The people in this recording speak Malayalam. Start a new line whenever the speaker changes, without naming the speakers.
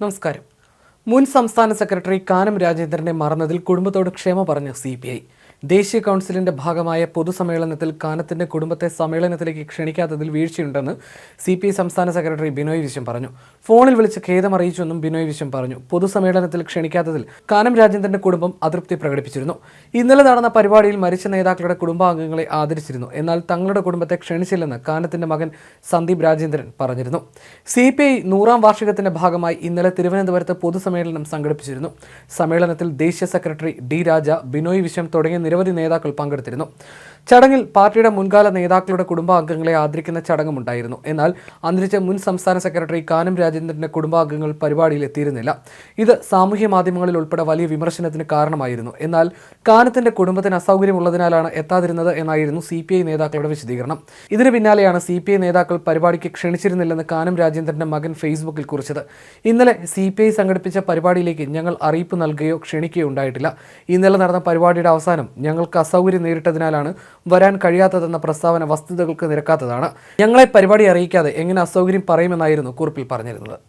നമസ്കാരം. മുൻ സംസ്ഥാന സെക്രട്ടറി കാനം രാജേന്ദ്രനെ മറന്നതിൽ കുടുംബത്തോട് ക്ഷമ പറഞ്ഞ സി ദേശീയ കൗൺസിലിന്റെ ഭാഗമായ പൊതുസമ്മേളനത്തിൽ കാനത്തിന്റെ കുടുംബത്തെ സമ്മേളനത്തിലേക്ക് ക്ഷണിക്കാത്തതിൽ വീഴ്ചയുണ്ടെന്ന് സി പി ഐ സംസ്ഥാന സെക്രട്ടറി ബിനോയ് വിശ്വം പറഞ്ഞു. ഫോണിൽ വിളിച്ച് ഖേദമറിയിച്ചുവെന്നും ബിനോയ് വിശ്വം പറഞ്ഞു. പൊതുസമ്മേളനത്തിൽ ക്ഷണിക്കാത്തതിൽ കാനം രാജേന്ദ്രന്റെ കുടുംബം അതൃപ്തി പ്രകടിപ്പിച്ചിരുന്നു. ഇന്നലെ നടന്ന പരിപാടിയിൽ മരിച്ച നേതാക്കളുടെ കുടുംബാംഗങ്ങളെ ആദരിച്ചിരുന്നു. എന്നാൽ തങ്ങളുടെ കുടുംബത്തെ ക്ഷണിച്ചില്ലെന്ന് കാനത്തിന്റെ മകൻ സന്ദീപ് രാജേന്ദ്രൻ പറഞ്ഞിരുന്നു. സി പി ഐ നൂറാം വാർഷികത്തിന്റെ ഭാഗമായി ഇന്നലെ തിരുവനന്തപുരത്ത് പൊതുസമ്മേളനം സംഘടിപ്പിച്ചിരുന്നു. സമ്മേളനത്തിൽ ദേശീയ സെക്രട്ടറി ഡി രാജ ബിനോയ് വിശ്വം തുടങ്ങിയ നിരവധി നേതാക്കൾ പങ്കെടുത്തിരുന്നു. ചടങ്ങിൽ പാർട്ടിയുടെ മുൻകാല നേതാക്കളുടെ കുടുംബാംഗങ്ങളെ ആദരിക്കുന്ന ചടങ്ങുമുണ്ടായിരുന്നു. എന്നാൽ അന്തരിച്ച മുൻ സംസ്ഥാന സെക്രട്ടറി കാനം രാജേന്ദ്രന്റെ കുടുംബാംഗങ്ങൾ പരിപാടിയിൽ എത്തിയിരുന്നില്ല. ഇത് സാമൂഹ്യ മാധ്യമങ്ങളിൽ ഉൾപ്പെടെ വലിയ വിമർശനത്തിന് കാരണമായിരുന്നു. എന്നാൽ കാനത്തിന്റെ കുടുംബത്തിന് അസൗകര്യമുള്ളതിനാലാണ് എത്താതിരുന്നത് എന്നായിരുന്നു സി പി ഐ നേതാക്കളുടെ വിശദീകരണം. ഇതിന് പിന്നാലെയാണ് സി പി ഐ നേതാക്കൾ പരിപാടിക്ക് ക്ഷണിച്ചിരുന്നില്ലെന്ന് കാനം രാജേന്ദ്രന്റെ മകൻ ഫേസ്ബുക്കിൽ കുറിച്ചത്. ഇന്നലെ സി പി ഐ സംഘടിപ്പിച്ച പരിപാടിയിലേക്ക് ഞങ്ങൾ അറിയിപ്പ് നൽകുകയോ ക്ഷണിക്കുകയോ ഉണ്ടായിട്ടില്ല. ഇന്നലെ നടന്ന പരിപാടിയുടെ അവസാനം ഞങ്ങൾക്ക് അസൗകര്യം നേരിട്ടതിനാലാണ് വരാൻ കഴിയാത്തതെന്ന പ്രസ്താവന വസ്തുതകൾക്ക് നിരക്കാത്തതാണ്. ഞങ്ങളെ പരിപാടി അറിയിക്കാതെ എങ്ങനെ അസൗകര്യം പറയുമെന്നായിരുന്നു കുറിപ്പിൽ പറഞ്ഞിരുന്നത്.